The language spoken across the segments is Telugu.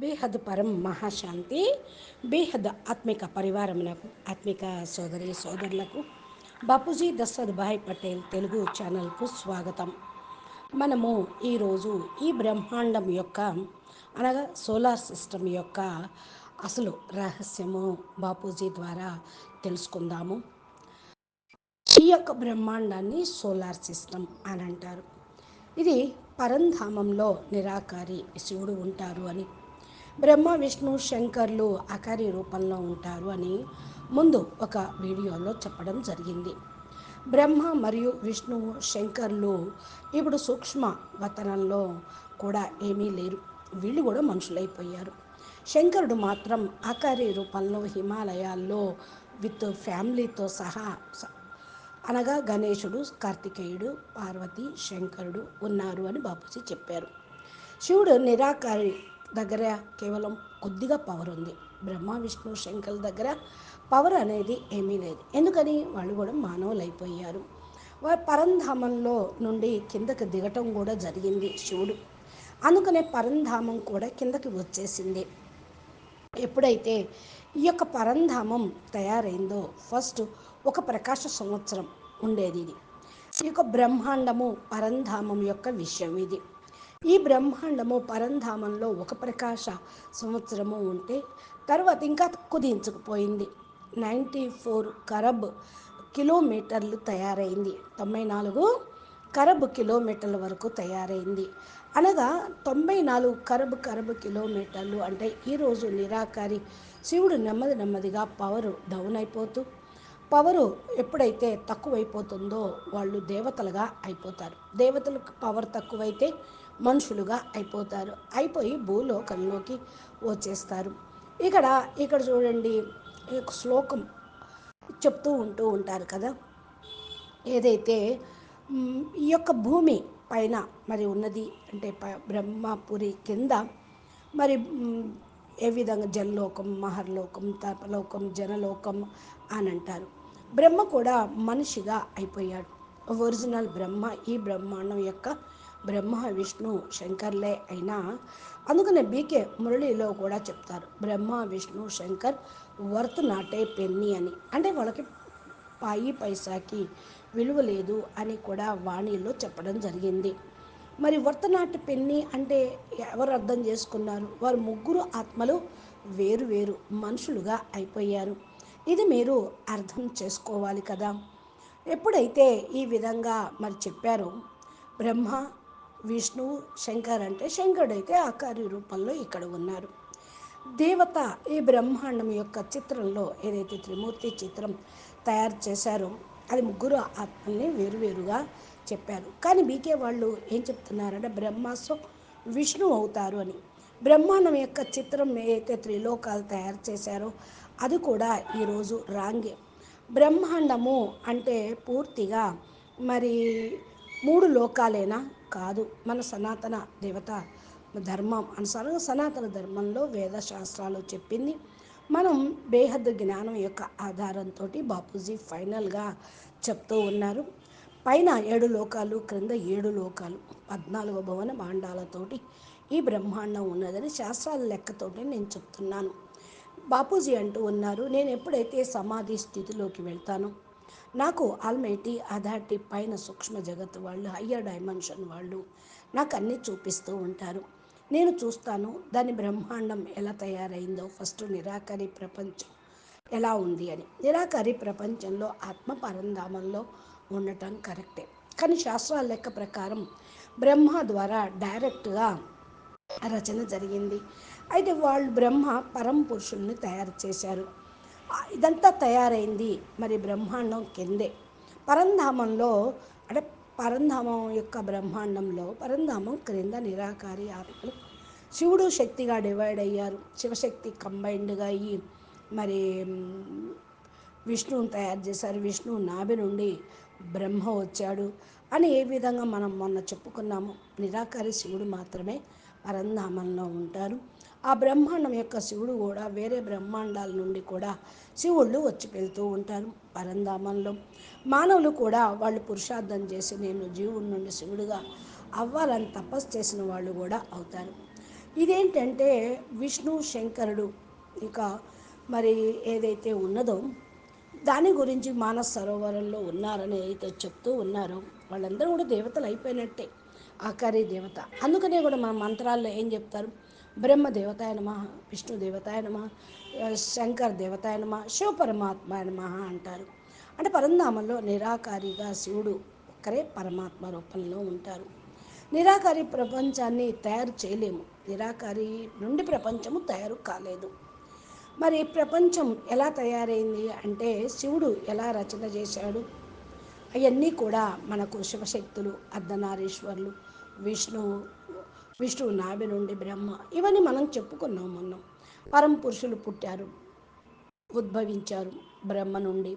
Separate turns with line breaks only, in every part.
బేహద్ పరం మహాశాంతి బేహద్ ఆత్మిక పరివారమునకు ఆత్మిక సోదరి సోదరులకు బాపూజీ దశరథ్ భాయ్ పటేల్ తెలుగు ఛానల్కు స్వాగతం. మనము ఈరోజు ఈ బ్రహ్మాండం యొక్క అనగా సోలార్ సిస్టమ్ యొక్క అసలు రహస్యము బాపూజీ ద్వారా తెలుసుకుందాము. ఈ యొక్క బ్రహ్మాండాన్ని సోలార్ సిస్టమ్ అని అంటారు. ఇది పరంధామంలో నిరాకారి శివుడు ఉంటారు అని బ్రహ్మ విష్ణు శంకర్లు అకారి రూపంలో ఉంటారు అని ముందు ఒక వీడియోలో చెప్పడం జరిగింది. బ్రహ్మ మరియు విష్ణువు శంకర్లు ఇప్పుడు సూక్ష్మ వతనంలో కూడా ఏమీ లేరు. వీళ్ళు కూడా మనుషులైపోయారు. శంకరుడు మాత్రం ఆకారి రూపంలో హిమాలయాల్లో విత్ ఫ్యామిలీతో సహా అనగా గణేశుడు కార్తికేయుడు పార్వతి శంకరుడు ఉన్నారు అని బాపూజీ చెప్పారు. శివుడు నిరాకారి దగ్గర కేవలం కొద్దిగా పవర్ ఉంది. బ్రహ్మ విష్ణు శంకర్ దగ్గర పవర్ అనేది ఏమీ లేదు. ఎందుకని? వాళ్ళు కూడా మానవులు అయిపోయారు వారు పరంధామంలో నుండి కిందకి దిగటం కూడా జరిగింది శివుడు. అందుకనే పరంధామం కూడా కిందకి వచ్చేసింది. ఎప్పుడైతే ఈ యొక్క పరంధామం తయారైందో ఫస్ట్ ఒక ప్రకాశ సంవత్సరం ఉండేది ఇది. ఈ యొక్క బ్రహ్మాండము పరంధామం యొక్క విషయం ఇది. ఈ బ్రహ్మాండము పరంధామంలో ఒక ప్రకాశ సంవత్సరము ఉంటే తర్వాత ఇంకా కుదించుకుపోయింది నైంటీ ఫోర్ కరబ్ కిలోమీటర్లు తయారైంది. తొంభై నాలుగు కరబ్ కిలోమీటర్ల వరకు తయారైంది. అనగా తొంభై నాలుగు కరబ్ కరబ్ కిలోమీటర్లు అంటే ఈరోజు నిరాకారి శివుడు నెమ్మది నెమ్మదిగా పవరు డౌన్ అయిపోతూ పవరు ఎప్పుడైతే తక్కువైపోతుందో వాళ్ళు దేవతలుగా అయిపోతారు. దేవతలకు పవర్ తక్కువైతే మనుషులుగా అయిపోతారు. అయిపోయి భూలోకంలోకి వచ్చేస్తారు. ఇక్కడ ఇక్కడ చూడండి శ్లోకం చెప్తూ ఉంటూ ఉంటారు కదా. ఏదైతే ఈ యొక్క భూమి పైన మరి ఉన్నది అంటే బ్రహ్మపురి కింద మరి ఏ విధంగా జనలోకం మహర్లోకం తపలోకం జనలోకం అని అంటారు. బ్రహ్మ కూడా మనిషిగా అయిపోయాడు. ఒరిజినల్ బ్రహ్మ ఈ బ్రహ్మాండం యొక్క బ్రహ్మ విష్ణు శంకర్లే అయినా అందుకనే బీకే మురళిలో కూడా చెప్తారు బ్రహ్మ విష్ణు శంకర్ వర్త్ నాటే పెన్ని అని. అంటే వాళ్ళకి పాయి పైసాకి విలువ లేదు అని కూడా వాణిలో చెప్పడం జరిగింది. మరి వర్తనాటి పెన్ని అంటే ఎవరు అర్థం చేసుకున్నారు? వారు ముగ్గురు ఆత్మలు వేరు వేరు మనుషులుగా అయిపోయారు. ఇది మీరు అర్థం చేసుకోవాలి కదా. ఎప్పుడైతే ఈ విధంగా మరి చెప్పారో బ్రహ్మ విష్ణువు శంకర్ అంటే శంకరుడు అయితే ఆకారి రూపంలో ఇక్కడ ఉన్నారు. దేవత ఈ బ్రహ్మాండం యొక్క చిత్రంలో ఏదైతే త్రిమూర్తి చిత్రం తయారు చేశారో అది ముగ్గురు ఆత్మల్ని వేరువేరుగా చెప్పారు. కానీ బీకే వాళ్ళు ఏం చెప్తున్నారంటే బ్రహ్మాస్వం విష్ణు అవుతారు అని. బ్రహ్మాండం యొక్క చిత్రం ఏదైతే త్రిలోకాలు తయారు చేశారో అది కూడా ఈరోజు రాంగే. బ్రహ్మాండము అంటే పూర్తిగా మరి మూడు లోకాలేనా? కాదు. మన సనాతన దేవత ధర్మం అనుసారం సనాతన ధర్మంలో వేద శాస్త్రాలు చెప్పింది. మనం బేహద్దు జ్ఞానం యొక్క ఆధారంతో బాపూజీ ఫైనల్గా చెప్తూ ఉన్నారు. పైన ఏడు లోకాలు క్రింద ఏడు లోకాలు పద్నాలుగు భవన మాండాలతోటి ఈ బ్రహ్మాండం ఉన్నదని శాస్త్రాల లెక్కతోటి నేను చెప్తున్నాను. బాపూజీ అంటూ ఉన్నారు నేను ఎప్పుడైతే సమాధి స్థితిలోకి వెళ్తానో నాకు ఆల్మైటీ అథారిటీ పైన సూక్ష్మ జగత్ వాళ్ళు హయ్యర్ డైమెన్షన్ వాళ్ళు నాకు అన్నీ చూపిస్తూ ఉంటారు. నేను చూస్తాను దాని బ్రహ్మాండం ఎలా తయారైందో ఫస్ట్ నిరాకరి ప్రపంచం ఎలా ఉంది అని. నిరాకరి ప్రపంచంలో ఆత్మ పరంధామంలో ఉండటం కరెక్టే. కానీ శాస్త్రాల లెక్క ప్రకారం బ్రహ్మ ద్వారా డైరెక్ట్గా రచన జరిగింది. అయితే వాళ్ళు బ్రహ్మ పరం పురుషుల్ని తయారు చేశారు. ఇదంతా తయారైంది మరి బ్రహ్మాండం కిందే. పరంధామంలో అంటే పరంధామం యొక్క బ్రహ్మాండంలో పరంధామం క్రింద నిరాకారి ఆత్మలు. శివుడు శక్తిగా డివైడ్ అయ్యారు. శివశక్తి కంబైన్డ్గా అయ్యి మరి విష్ణువుని తయారు చేశారు. విష్ణువు నాభి నుండి బ్రహ్మ వచ్చాడు అని ఏ విధంగా మనం మొన్న చెప్పుకున్నాము నిరాకారి శివుడు మాత్రమే పరంధామంలో ఉంటారు. ఆ బ్రహ్మాండం యొక్క శివుడు కూడా వేరే బ్రహ్మాండాల నుండి కూడా శివుళ్ళు వచ్చి వెళ్తూ ఉంటారు పరంధామంలో. మానవులు కూడా వాళ్ళు పురుషార్థం చేసి నేను జీవుడి నుండి శివుడిగా అవ్వాలని తపస్సు చేసిన వాళ్ళు కూడా అవుతారు. ఇదేంటంటే విష్ణు శంకరుడు ఇంకా మరి ఏదైతే ఉన్నదో దాని గురించి మానస సరోవరంలో ఉన్నారని అయితే చెప్తూ ఉన్నారో. వాళ్ళందరూ కూడా దేవతలు అయిపోయినట్టే ఆకారి దేవత. అందుకనే కూడా మన మంత్రాల్లో ఏం చెప్తారు? బ్రహ్మదేవతాయ నమ విష్ణుదేవతాయ నమ శంకర్ దేవతాయ నమ శివ పరమాత్మ నమ అంటారు. అంటే పరంధామంలో నిరాకారిగా శివుడు ఒక్కరే పరమాత్మ రూపంలో ఉంటారు. నిరాకారి ప్రపంచాన్ని తయారు చేయలేము. నిరాకారి నుండి ప్రపంచము తయారు కాలేదు. మరి ప్రపంచం ఎలా తయారైంది అంటే శివుడు ఎలా రచన చేశాడు? అవన్నీ కూడా మనకు శివశక్తులు అర్ధనారీశ్వరులు విష్ణువు విష్ణువు నాభి నుండి బ్రహ్మ. ఇవన్నీ మనం చెప్పుకున్నాం మొన్న. పరం పురుషులు పుట్టారు ఉద్భవించారు బ్రహ్మ నుండి.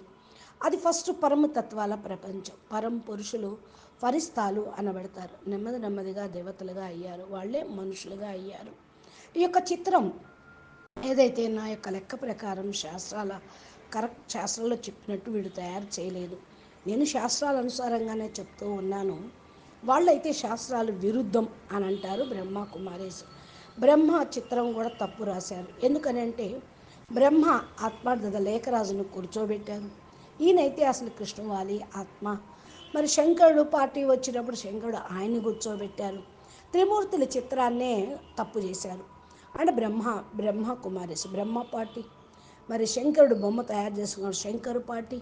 అది ఫస్ట్ పరమ తత్వాల ప్రపంచం. పరం పురుషులు ఫరిస్తాలు అనబడతారు. నెమ్మది నెమ్మదిగా దేవతలుగా అయ్యారు. వాళ్ళే మనుషులుగా అయ్యారు. ఈ యొక్క చిత్రం ఏదైతే నా యొక్క లెక్క ప్రకారం శాస్త్రాల కరెక్ట్ శాస్త్రంలో చెప్పినట్టు వీడు తయారు చేయలేదు. నేను శాస్త్రాల అనుసారంగానే చెప్తూ ఉన్నాను. వాళ్ళైతే శాస్త్రాలు విరుద్ధం అని అంటారు బ్రహ్మ కుమారేశు. బ్రహ్మ చిత్రం కూడా తప్పు రాశారు. ఎందుకనంటే బ్రహ్మ ఆత్మార్థత లేఖరాజును కూర్చోబెట్టారు. ఈయనైతే అసలు కృష్ణవాలి ఆత్మ. మరి శంకరుడు పార్టీ వచ్చినప్పుడు శంకరుడు ఆయన్ని కూర్చోబెట్టారు. త్రిమూర్తుల చిత్రాన్నే తప్పు చేశారు. అంటే బ్రహ్మ బ్రహ్మ కుమారేశు బ్రహ్మ పార్టీ. మరి శంకరుడు బొమ్మ తయారు చేసుకున్నాడు శంకరు పార్టీ.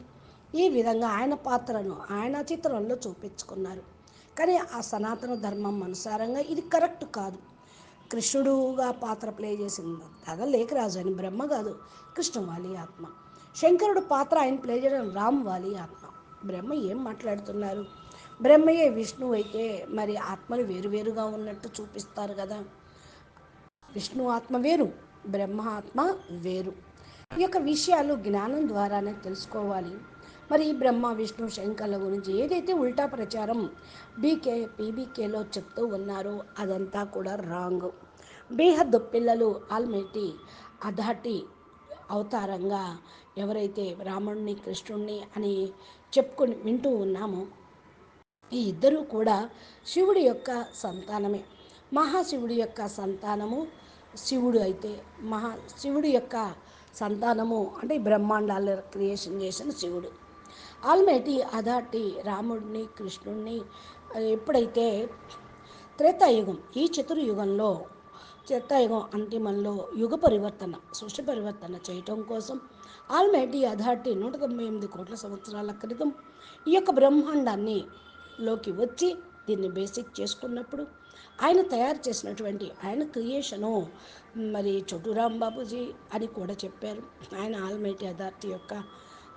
ఈ విధంగా ఆయన పాత్రను ఆయన చిత్రంలో చూపించుకున్నారు. కానీ ఆ సనాతన ధర్మం అనుసారంగా ఇది కరెక్ట్ కాదు. కృష్ణుడుగా పాత్ర ప్లే చేసింది అదా లేఖరాజు అని బ్రహ్మ కాదు. కృష్ణవాలి ఆత్మ. శంకరుడు పాత్ర ఆయన ప్లే చేయడం రామ్ వాలి ఆత్మ. బ్రహ్మ ఏం మాట్లాడుతున్నారు? బ్రహ్మయే విష్ణువు అయితే మరి ఆత్మలు వేరువేరుగా ఉన్నట్టు చూపిస్తారు కదా. విష్ణు ఆత్మ వేరు బ్రహ్మ ఆత్మ వేరు. ఈ యొక్క విషయాలు జ్ఞానం ద్వారానే తెలుసుకోవాలి. మరి ఈ బ్రహ్మ విష్ణు శంకర్ల గురించి ఏదైతే ఉల్టా ప్రచారం బీకే పీబీకేలో చెప్తూ ఉన్నారో అదంతా కూడా రాంగ్. బీహద్ పిల్లలు ఆల్మేటి అధాటి అవతారంగా ఎవరైతే రాముణ్ణి కృష్ణుణ్ణి అని చెప్పుకొని వింటూ ఉన్నామో ఈ ఇద్దరూ కూడా శివుడి యొక్క సంతానమే. మహాశివుడి యొక్క సంతానము శివుడు అయితే మహా శివుడి యొక్క సంతానము అంటే బ్రహ్మాండాల క్రియేషన్ చేసిన శివుడు. ఆల్మేటి అదాటి రాముడిని కృష్ణుడిని ఎప్పుడైతే త్రేతాయుగం ఈ చతుర్యుగంలో త్రేతాయుగం అంతిమంలో యుగ పరివర్తన సృష్టి పరివర్తన చేయటం కోసం ఆల్మైటీ అథారిటీ నూట తొంభై ఎనిమిది కోట్ల సంవత్సరాల క్రితం ఈ యొక్క బ్రహ్మాండాన్ని లోకి వచ్చి దీన్ని బేసిక్ చేసుకున్నప్పుడు ఆయన తయారు చేసినటువంటి ఆయన క్రియేషను మరి చోటు రాంబాబుజీ అని కూడా చెప్పారు. ఆయన ఆల్మైటీ అథారిటీ యొక్క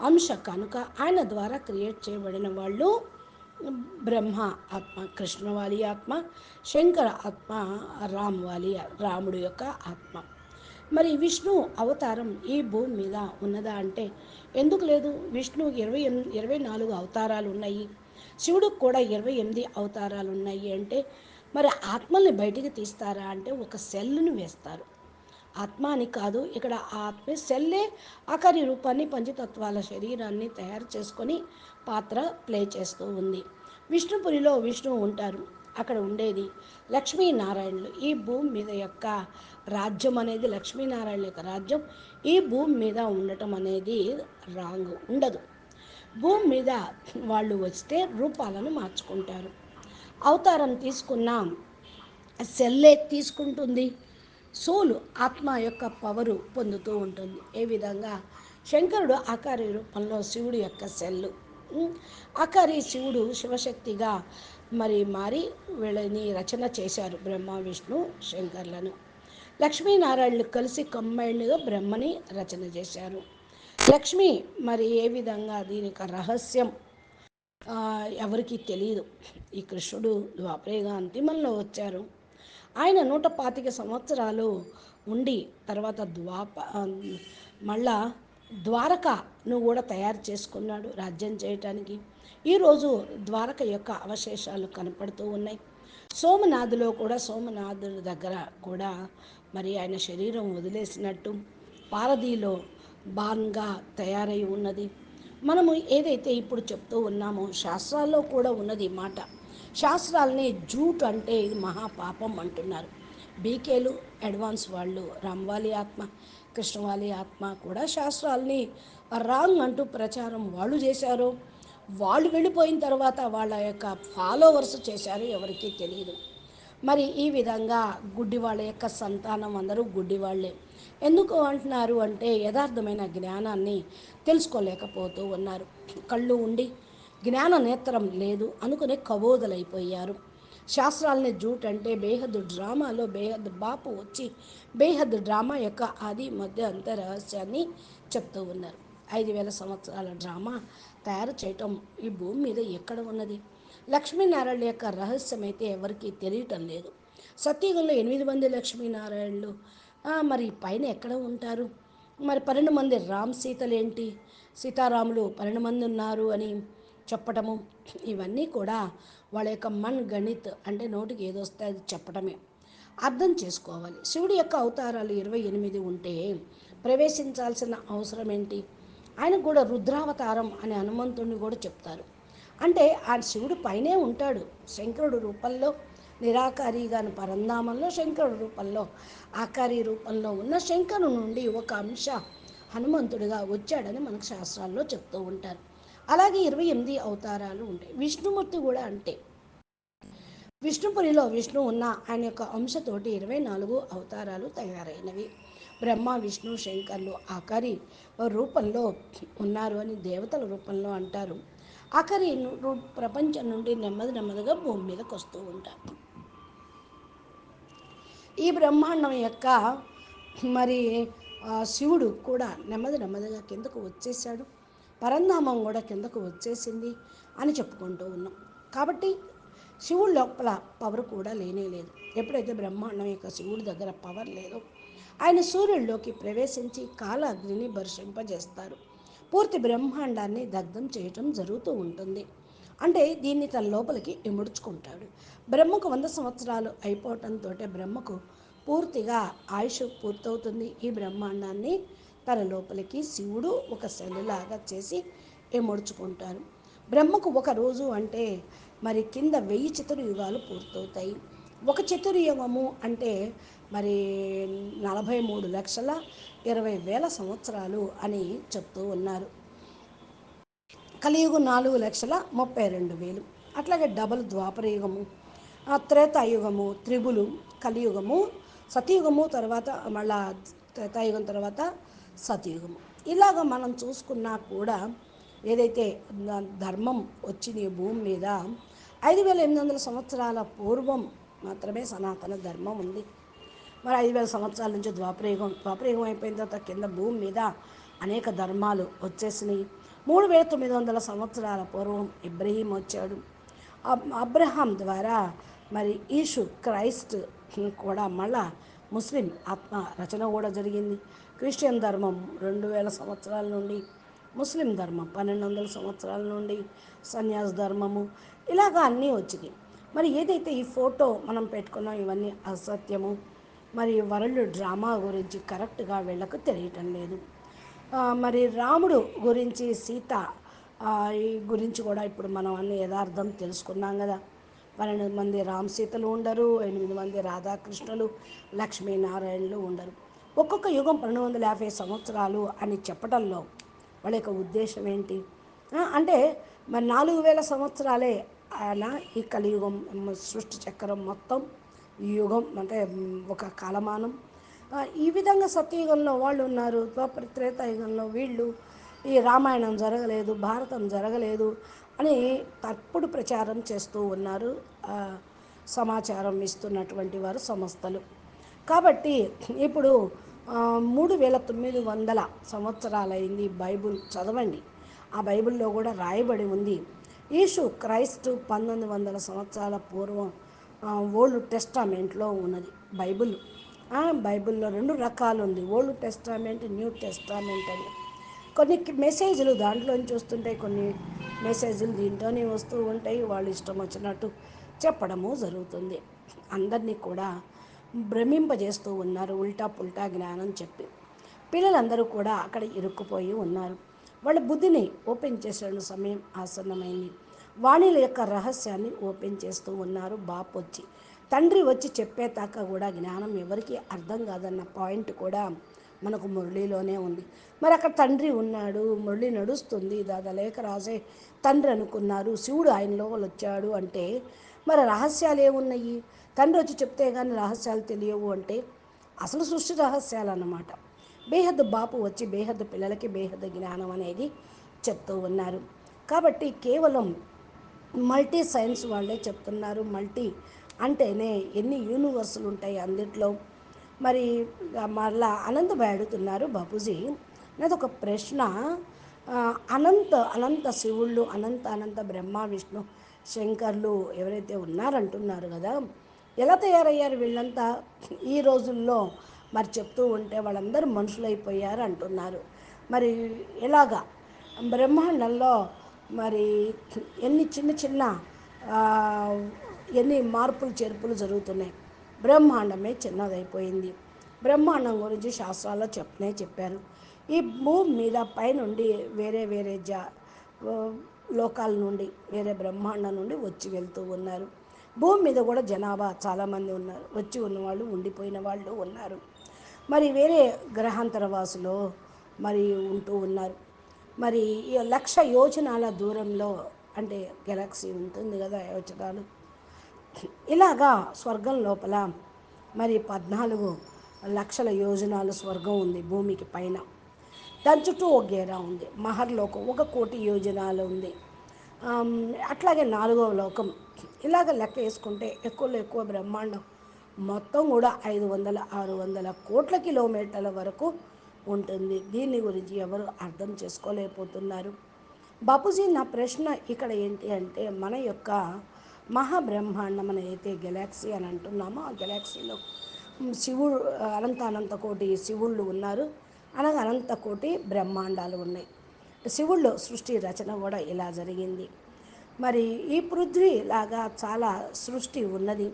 అంశ కనుక ఆయన ద్వారా క్రియేట్ చేయబడిన వాళ్ళు బ్రహ్మ ఆత్మ కృష్ణవాలి ఆత్మ శంకర ఆత్మ రామ్ వాలి రాముడు యొక్క ఆత్మ. మరి విష్ణు అవతారం ఈ భూమి మీద ఉన్నదా అంటే ఎందుకు లేదు? విష్ణు ఇరవై ఎనిమిది ఇరవై నాలుగు అవతారాలు ఉన్నాయి. శివుడికి కూడా ఇరవై ఎనిమిది అవతారాలు ఉన్నాయి అంటే మరి ఆత్మల్ని బయటికి తీస్తారా అంటే ఒక సెల్ను వేస్తారు. ఆత్మ అని కాదు ఇక్కడ ఆత్మ సెల్లే ఆఖరి రూపాన్ని పంచతత్వాల శరీరాన్ని తయారు చేసుకొని పాత్ర ప్లే చేస్తూ ఉంది. విష్ణుపురిలో విష్ణువు ఉంటారు. అక్కడ ఉండేది లక్ష్మీనారాయణులు. ఈ భూమి మీద యొక్క రాజ్యం అనేది లక్ష్మీనారాయణ యొక్క రాజ్యం. ఈ భూమి మీద ఉండటం అనేది రాంగ్ ఉండదు. భూమి మీద వాళ్ళు వస్తే రూపాలను మార్చుకుంటారు. అవతారం తీసుకున్న సెల్లే తీసుకుంటుంది. సోలు ఆత్మ యొక్క పవరు పొందుతూ ఉంటుంది. ఏ విధంగా? శంకరుడు ఆకారి రూపంలో శివుడు యొక్క సెల్లు. ఆకారి శివుడు శివశక్తిగా మరి మారి వీళ్ళని రచన చేశారు బ్రహ్మ విష్ణు శంకర్లను. లక్ష్మీనారాయణులు కలిసి కంబైన్డ్గా బ్రహ్మని రచన చేశారు. లక్ష్మి మరి ఏ విధంగా? దీనికి రహస్యం. ఎవరికి ఎవరికీ తెలియదు ఈ కృష్ణుడు ద్వాపరేగా అంతిమంలో వచ్చారు. ఆయన నూట పాతిక సంవత్సరాలు ఉండి తర్వాత ద్వాప మళ్ళా ద్వారకను కూడా తయారు చేసుకున్నాడు రాజ్యం చేయటానికి. ఈరోజు ద్వారక యొక్క అవశేషాలు కనపడుతూ ఉన్నాయి. సోమనాథులో కూడా సోమనాథుడి దగ్గర కూడా మరి ఆయన శరీరం వదిలేసినట్టు పారదీలో బాన్గా తయారై ఉన్నది. మనము ఏదైతే ఇప్పుడు చెప్తూ ఉన్నామో శాస్త్రాల్లో కూడా ఉన్నది మాట. శాస్త్రాలని జూట్ అంటే ఇది మహాపాపం అంటున్నారు. బీకేలు అడ్వాన్స్ వాళ్ళు రామ్వాలి ఆత్మ కృష్ణవాలి ఆత్మ కూడా శాస్త్రాలని రాంగ్ అంటూ ప్రచారం వాళ్ళు చేశారు. వాళ్ళు వెళ్ళిపోయిన తర్వాత వాళ్ళ యొక్క ఫాలోవర్స్ చేశారు ఎవరికీ తెలియదు మరి ఈ విధంగా గుడ్డి వాళ్ళ యొక్క సంతానం అందరూ గుడ్డి వాళ్ళే ఎందుకు అంటున్నారు అంటే యథార్థమైన జ్ఞానాన్ని తెలుసుకోలేకపోతూ ఉన్నారు. కళ్ళు ఉండి జ్ఞాన నేత్రం లేదు అనుకునే కబోదలైపోయారు శాస్త్రాలని జూట్ అంటే బేహద్ డ్రామాలో బేహద్ బాపు వచ్చి బేహద్ డ్రామా యొక్క ఆది మధ్య అంత రహస్యాన్ని చెప్తూ ఉన్నారు. ఐదు వేల సంవత్సరాల డ్రామా తయారు చేయటం ఈ భూమి మీద ఎక్కడ ఉన్నది? లక్ష్మీనారాయణ యొక్క రహస్యం అయితే ఎవరికీ తెలియటం లేదు. సత్యయుగంలో ఎనిమిది మంది లక్ష్మీనారాయణలు మరి పైన ఎక్కడ ఉంటారు? మరి పన్నెండు మంది రామ్ సీతలేంటి? సీతారాములు పన్నెండు మంది ఉన్నారు అని చెప్పటము. ఇవన్నీ కూడా వాళ్ళ యొక్క మన్ గణిత్ అంటే నోటికి ఏదొస్తే అది చెప్పటమే. అర్థం చేసుకోవాలి. శివుడి యొక్క అవతారాలు ఇరవై ఎనిమిది ఉంటే ప్రవేశించాల్సిన అవసరం ఏంటి? ఆయనకు కూడా రుద్రావతారం అనే హనుమంతుడిని కూడా చెప్తారు. అంటే ఆ శివుడు పైనే ఉంటాడు. శంకరుడు రూపంలో నిరాకారిగాను పరంధామంలో శంకరుడు రూపంలో ఆకారి రూపంలో ఉన్న శంకరు నుండి ఒక అంశ హనుమంతుడిగా వచ్చాడని మనకు శాస్త్రాల్లో చెప్తూ ఉంటారు. అలాగే ఇరవై ఎనిమిది అవతారాలు ఉంటాయి. విష్ణుమూర్తి కూడా అంటే విష్ణుపురిలో విష్ణు ఉన్న ఆయన యొక్క అంశతోటి ఇరవై నాలుగు అవతారాలు తయారైనవి. బ్రహ్మ విష్ణు శంకర్లు ఆఖరి రూపంలో ఉన్నారు అని దేవతల రూపంలో అంటారు. ఆఖరి ప్రపంచం నుండి నెమ్మది నెమ్మదిగా భూమి మీదకి వస్తూ ఉంటారు. ఈ బ్రహ్మాండం యొక్క మరి శివుడు కూడా నెమ్మది నెమ్మదిగా కిందకు వచ్చేసాడు. పరంధామం కూడా కిందకు వచ్చేసింది అని చెప్పుకుంటూ ఉన్నాం. కాబట్టి శివుడు లోపల పవర్ కూడా లేనే లేదు. ఎప్పుడైతే బ్రహ్మాండం యొక్క శివుడి దగ్గర పవర్ లేదో ఆయన సూర్యుడిలోకి ప్రవేశించి కాల అగ్నిని బర్షింపజేస్తారు పూర్తి బ్రహ్మాండాన్ని దగ్ధం చేయటం జరుగుతూ ఉంటుంది. అంటే దీన్ని తన లోపలికి ఇముడుచుకుంటాడు. బ్రహ్మకు వంద సంవత్సరాలు అయిపోవటంతో బ్రహ్మకు పూర్తిగా ఆయుష్ పూర్తవుతుంది. ఈ బ్రహ్మాండాన్ని తన లోపలికి శివుడు ఒక శైలిలాగా చేసి ఇముడుచుకుంటారు బ్రహ్మకు ఒక రోజు అంటే మరి కింద వెయ్యి చతుర్యుగాలు పూర్తవుతాయి. ఒక చతుర్యుగము అంటే మరి నలభై మూడు లక్షల ఇరవై వేల సంవత్సరాలు అని చెప్తూ ఉన్నారు. కలియుగం నాలుగు లక్షల ముప్పై రెండు వేలు. అట్లాగే డబల్ ద్వాపరయుగము త్రేతాయుగము త్రిబులు కలియుగము సతయుగము తర్వాత మళ్ళా త్రేతాయుగం తర్వాత సతయుగము ఇలాగ మనం చూసుకున్నా కూడా ఏదైతే ధర్మం వచ్చింది భూమి మీద ఐదు వేల ఎనిమిది వందల సంవత్సరాల పూర్వం మాత్రమే సనాతన ధర్మం ఉంది. మరి ఐదు వేల సంవత్సరాల నుంచి ద్వాపరయుగం ద్వాపరయుగం అయిపోయిన తర్వాత కింద భూమి మీద అనేక ధర్మాలు వచ్చేసినాయి. మూడు వేల తొమ్మిది వందల సంవత్సరాల పూర్వం ఇబ్రహీం వచ్చాడు. అబ్రహాం ద్వారా మరి ఈషు క్రైస్ట్ కూడా మళ్ళా ముస్లిం ఆత్మ రచన కూడా జరిగింది. క్రిస్టియన్ ధర్మం రెండు వేల సంవత్సరాల నుండి ముస్లిం ధర్మం పన్నెండు వందల సంవత్సరాల నుండి సన్యాస ధర్మము ఇలాగా అన్నీ వచ్చినాయి మరి ఏదైతే ఈ ఫోటో మనం పెట్టుకున్నాం ఇవన్నీ అసత్యము మరి వరల్డ్ డ్రామా గురించి కరెక్ట్గా వీళ్ళకు తెలియటం లేదు. మరి రాముడు గురించి సీత ఈ గురించి కూడా ఇప్పుడు మనం అన్ని యథార్థం తెలుసుకున్నాం కదా. పన్నెండు మంది రామ్ సీతలు ఉండరు ఎనిమిది మంది రాధాకృష్ణులు లక్ష్మీనారాయణలు ఉండరు. ఒక్కొక్క యుగం రెండు వందల యాభై సంవత్సరాలు అని చెప్పడంలో వాళ్ళ యొక్క ఉద్దేశం ఏంటి? అంటే మరి నాలుగు వేల సంవత్సరాలే ఆయన ఈ కలియుగం సృష్టి చక్రం మొత్తం ఈ యుగం అంటే ఒక కాలమానం. ఈ విధంగా సత్యయుగంలో వాళ్ళు ఉన్నారు ద్వాపర త్రేతాయుగంలో వీళ్ళు ఈ రామాయణం జరగలేదు భారతం జరగలేదు అని తప్పుడు ప్రచారం చేస్తూ ఉన్నారు. సమాచారం ఇస్తున్నటువంటి వారు సంస్థలు. కాబట్టి ఇప్పుడు మూడు వేల తొమ్మిది వందల సంవత్సరాలైంది బైబుల్ చదవండి. ఆ బైబిల్లో కూడా రాయబడి ఉంది. ఈషు క్రైస్తు పంతొమ్మిది వందల సంవత్సరాల పూర్వం ఓల్డ్ టెస్టామెంట్లో ఉన్నది బైబిల్. బైబిల్లో రెండు రకాలు ఉంది. ఓల్డ్ టెస్టామెంట్ న్యూ టెస్టామెంట్ అని. కొన్ని మెసేజ్లు దాంట్లో చూస్తుంటాయి కొన్ని మెసేజ్లు దీంట్లోనే వస్తూ ఉంటాయి. వాళ్ళు ఇష్టం వచ్చినట్టు చెప్పడము జరుగుతుంది. అందరినీ కూడా భ్రమింపజేస్తూ ఉన్నారు ఉల్టా పుల్టా జ్ఞానం చెప్పి. పిల్లలందరూ కూడా అక్కడ ఇరుక్కుపోయి ఉన్నారు. వాళ్ళ బుద్ధిని ఓపెన్ చేసిన సమయం ఆసన్నమైంది. వాణిల యొక్క రహస్యాన్ని ఓపెన్ చేస్తూ ఉన్నారు బాపు వచ్చి తండ్రి వచ్చి చెప్పేదాకా కూడా జ్ఞానం ఎవరికి అర్థం కాదన్న పాయింట్ కూడా మనకు మురళిలోనే ఉంది. మరి అక్కడ తండ్రి ఉన్నాడు మురళి నడుస్తుంది దాదా లేఖ రాసే తండ్రి అనుకున్నారు శివుడు ఆయనలో వచ్చాడు అంటే మరి రహస్యాలు ఏమున్నాయి? తండ్రి వచ్చి చెప్తే కానీ రహస్యాలు తెలియవు అంటే అసలు సృష్టి రహస్యాలు అన్నమాట. బేహద్దు బాపు వచ్చి బేహద్దు పిల్లలకి బేహద్దు జ్ఞానం అనేది చెప్తూ ఉన్నారు. కాబట్టి కేవలం మల్టీ సైన్స్ వాళ్ళే చెప్తున్నారు. మల్టీ అంటేనే ఎన్ని యూనివర్సులు ఉంటాయి అందుట్లో మరి మరలా అనంత అడుగుతున్నారు బాపూజీ. నాది ఒక ప్రశ్న అనంత అనంత శివుళ్ళు అనంత అనంత బ్రహ్మ విష్ణు శంకర్లు ఎవరైతే ఉన్నారంటున్నారు కదా ఎలా తయారయ్యారు వీళ్ళంతా? ఈ రోజుల్లో మరి చెప్తూ ఉంటే వాళ్ళందరూ మనుషులైపోయారు అంటున్నారు. మరి ఎలాగా? బ్రహ్మాండంలో మరి ఎన్ని చిన్న చిన్న ఎన్ని మార్పులు చేర్పులు జరుగుతున్నాయి? బ్రహ్మాండమే చిన్నదైపోయింది. బ్రహ్మాండం గురించి శాస్త్రాల్లో చెప్పనే చెప్పారు. ఈ భూమి మీద పైనుండి వేరే వేరే జా లోకాల నుండి వేరే బ్రహ్మాండం నుండి వచ్చి వెళ్తూ ఉన్నారు. భూమి మీద కూడా జనాభా చాలామంది ఉన్నారు. వచ్చి ఉన్నవాళ్ళు ఉండిపోయిన వాళ్ళు ఉన్నారు. మరి వేరే గ్రహాంతర వాసులు మరి ఉంటూ ఉన్నారు. మరి ఈ లక్ష యోజనాల దూరంలో అంటే గెలాక్సీ ఉంటుంది కదా యోజనాలు. ఇలాగా స్వర్గం లోపల మరి పద్నాలుగు లక్షల యోజనాలు స్వర్గం ఉంది భూమికి పైన. దాని చుట్టూ ఒక గేరా ఉంది. మహర్లోకం ఒక కోటి యోజనాలు ఉంది. అట్లాగే నాలుగవ లోకం. ఇలాగ లెక్క వేసుకుంటే ఎక్కువలో ఎక్కువ బ్రహ్మాండం మొత్తం కూడా ఐదు వందల ఆరు వందల కోట్ల కిలోమీటర్ల వరకు ఉంటుంది. దీని గురించి ఎవరు అర్థం చేసుకోలేకపోతున్నారు. బాపూజీ నా ప్రశ్న ఇక్కడ ఏంటి అంటే మన యొక్క మహాబ్రహ్మాండం అని అయితే గెలాక్సీ అని అంటున్నామో ఆ గెలాక్సీలో శివుడు అనంత అనంత కోటి శివుళ్ళు ఉన్నారు. అనగా అనంతకోటి బ్రహ్మాండాలు ఉన్నాయి. శివుళ్ళు సృష్టి రచన కూడా ఇలా జరిగింది. మరి ఈ పృథ్వీ లాగా చాలా సృష్టి ఉన్నది.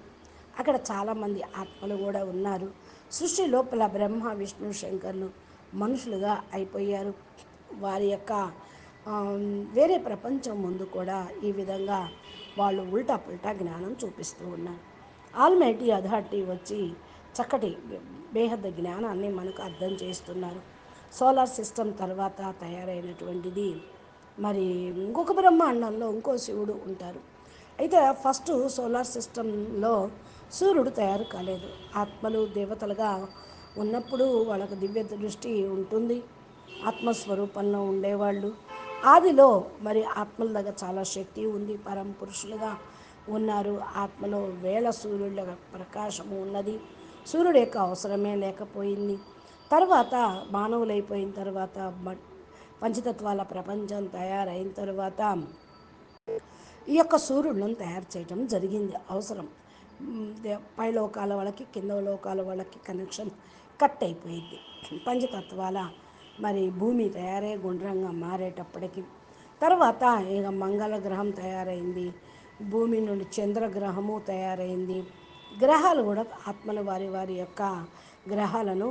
అక్కడ చాలామంది ఆత్మలు కూడా ఉన్నారు. సృష్టి లోపల బ్రహ్మ విష్ణు శంకర్లు మనుషులుగా అయిపోయారు. వారి యొక్క వేరే ప్రపంచం ముందు కూడా ఈ విధంగా వాళ్ళు ఉల్టా పుల్టా జ్ఞానం చూపిస్తూ ఉన్నారు. ఆల్మైటీ అథారిటీ వచ్చి చక్కటి బేహద్ద జ్ఞానాన్ని మనకు అర్థం చేస్తున్నారు. సోలార్ సిస్టమ్ తర్వాత తయారైనటువంటిది. మరి ఇంకొక బ్రహ్మాండంలో ఇంకో శివుడు ఉంటారు. అయితే ఫస్ట్ సోలార్ సిస్టంలో సూర్యుడు తయారు కాలేదు. ఆత్మలు దేవతలుగా ఉన్నప్పుడు వాళ్ళకు దివ్య దృష్టి ఉంటుంది. ఆత్మస్వరూపంలో ఉండేవాళ్ళు. ఆదిలో మరి ఆత్మల దగ్గర చాలా శక్తి ఉంది. పరం పురుషులుగా ఉన్నారు. ఆత్మలో వేల సూర్యుల ప్రకాశము ఉన్నది. సూర్యుడు యొక్క అవసరమే లేకపోయింది. తర్వాత మానవులైపోయిన తర్వాత మ- పంచతత్వాల ప్రపంచం తయారైన తర్వాత ఈ యొక్క సూర్యుడిని తయారు చేయడం జరిగింది. అవసరం. పై లోకాల వాళ్ళకి కింద లోకాల వాళ్ళకి కనెక్షన్ కట్ అయిపోయింది. పంచతత్వాల మరి భూమి తయారై గుండ్రంగా మారేటప్పటికి. తర్వాత ఇక మంగళ గ్రహం తయారైంది. భూమి నుండి చంద్రగ్రహము తయారైంది. గ్రహాలు కూడా ఆత్మలు వారి వారి యొక్క గ్రహాలను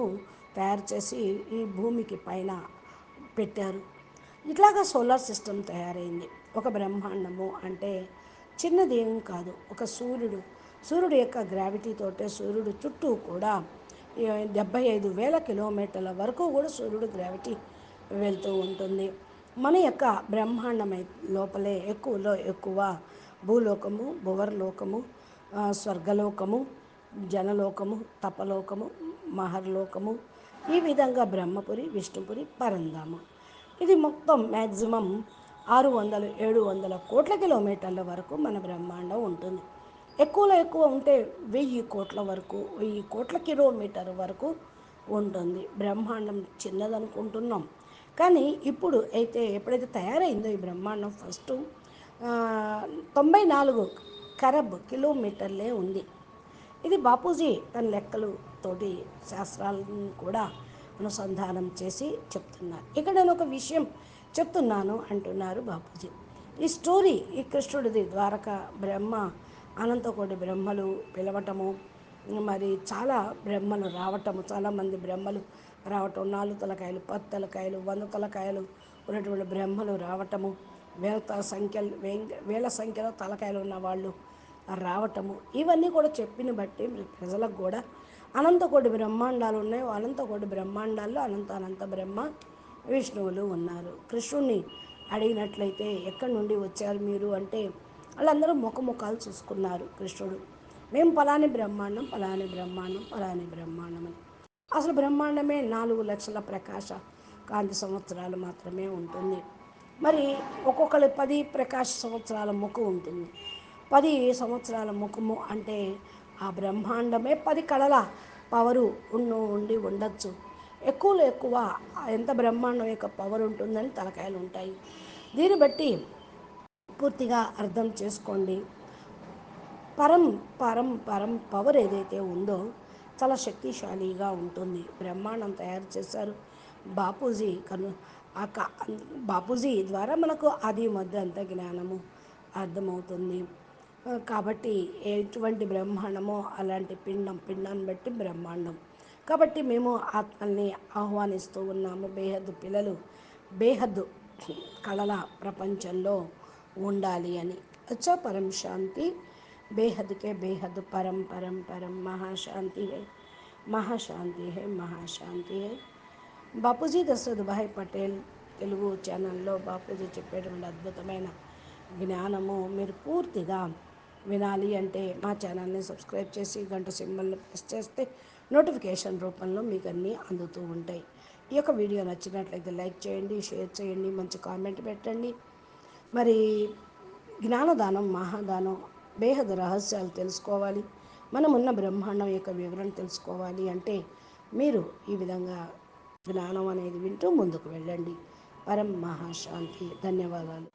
తయారు చేసి ఈ భూమికి పైన పెట్టారు. ఇట్లాగా సోలార్ సిస్టమ్ తయారైంది. ఒక బ్రహ్మాండము అంటే చిన్నది ఏం కాదు ఒక సూర్యుడు. సూర్యుడు యొక్క గ్రావిటీ తోటే సూర్యుడు చుట్టూ కూడా డెబ్బై ఐదు వేల కిలోమీటర్ల వరకు కూడా సూర్యుడు గ్రావిటీ వెళ్తూ ఉంటుంది. మన యొక్క బ్రహ్మాండమై లోపలే ఎక్కువలో ఎక్కువ భూలోకము భువర్లోకము స్వర్గలోకము జనలోకము తపలోకము మహర్లోకము ఈ విధంగా బ్రహ్మపురి విష్ణుపురి పరంధామ. ఇది మొత్తం మ్యాక్సిమం ఆరు వందలు ఏడు వందల కోట్ల కిలోమీటర్ల వరకు మన బ్రహ్మాండం ఉంటుంది. ఎక్కువలో ఎక్కువ ఉంటే వెయ్యి కోట్ల వరకు వెయ్యి కోట్ల కిలోమీటర్ వరకు ఉంటుంది. బ్రహ్మాండం చిన్నదనుకుంటున్నాం. కానీ ఇప్పుడు అయితే ఎప్పుడైతే తయారైందో ఈ బ్రహ్మాండం ఫస్ట్ తొంభై నాలుగు ఖరబ్ కిలోమీటర్లే ఉంది. ఇది బాపూజీ తన లెక్కలు తోటి శాస్త్రాలను కూడా అనుసంధానం చేసి చెప్తున్నారు. ఇక్కడ నేను ఒక విషయం చెప్తున్నాను అంటున్నారు బాపూజీ. ఈ స్టోరీ ఈ కృష్ణుడిది ద్వారక బ్రహ్మ అనంతకోటి బ్రహ్మలు పిలవటము మరి చాలా బ్రహ్మలు రావటము చాలామంది బ్రహ్మలు రావటం నాలుగు తలకాయలు పది తలకాయలు వంద తలకాయలు ఉన్నటువంటి బ్రహ్మలు రావటము వేల సంఖ్యలు వే- వేల సంఖ్యలో తలకాయలు ఉన్న వాళ్ళు రావటము. ఇవన్నీ కూడా చెప్పిన బట్టి ప్రజలకు కూడా అనంతకోటి బ్రహ్మాండాలు ఉన్నాయి అనంతకోటి బ్రహ్మాండాల్లో అనంత అనంత బ్రహ్మ విష్ణువులు ఉన్నారు. కృష్ణుణ్ణి అడిగినట్లయితే ఎక్కడి నుండి వచ్చారు మీరు అంటే వాళ్ళందరూ ముఖముఖాలు చూసుకున్నారు కృష్ణుడు. మేము పలాని బ్రహ్మాండం పలాని బ్రహ్మాండం పలాని బ్రహ్మాండం అని. అసలు బ్రహ్మాండమే నాలుగు లక్షల ప్రకాశ కాంతి సంవత్సరాలు మాత్రమే ఉంటుంది. మరి ఒక్కొక్కరి పది ప్రకాశ సంవత్సరాల ముఖం ఉంటుంది. పది సంవత్సరాల ముఖము అంటే ఆ బ్రహ్మాండమే పది కళల పవరు ఉండు ఉండి ఉండొచ్చు. ఎక్కువలో ఎక్కువ ఎంత బ్రహ్మాండం యొక్క పవర్ ఉంటుందని తలకాయలు ఉంటాయి. దీన్ని బట్టి పూర్తిగా అర్థం చేసుకోండి. పరం పరం పరం పవర్ ఏదైతే ఉందో చాలా శక్తిశాలిగా ఉంటుంది. బ్రహ్మాండం తయారు చేశారు. బాపూజీ కను ఆ బాపూజీ ద్వారా మనకు అది మధ్య అంత జ్ఞానము అర్థమవుతుంది. కాబట్టి ఎటువంటి బ్రహ్మాండమో అలాంటి పిండం పిండాన్ని బట్టి బ్రహ్మాండం. కాబట్టి మేము ఆత్మల్ని ఆహ్వానిస్తూ ఉన్నాము. బేహద్దు పిల్లలు బేహద్దు కళల ప్రపంచంలో ఉండాలి అని. అచ్చా పరం శాంతి బేహద్కే బేహద్ పరం పరం పరం మహాశాంతి హే మహాశాంతి హే మహాశాంతి హే. బాపూజీ దశరథ్ భాయ్ పటేల్ తెలుగు ఛానల్లో బాపూజీ చెప్పేటువంటి అద్భుతమైన జ్ఞానము మీరు పూర్తిగా వినాలి అంటే మా ఛానల్ని సబ్స్క్రైబ్ చేసి గంట సింబల్ని ప్రెస్ చేస్తే నోటిఫికేషన్ రూపంలో మీకు అన్నీ అందుతూ ఉంటాయి. ఈ యొక్క వీడియో నచ్చినట్లయితే లైక్ చేయండి షేర్ చేయండి మంచి కామెంట్ పెట్టండి. మరి జ్ఞానదానం మహాదానం బేహద రహస్యాలు తెలుసుకోవాలి. మనం ఉన్న బ్రహ్మాండం యొక్క వివరణ తెలుసుకోవాలి అంటే మీరు ఈ విధంగా జ్ఞానం అనేది వింటూ ముందుకు వెళ్ళండి. పరం మహాశాంతి. ధన్యవాదాలు.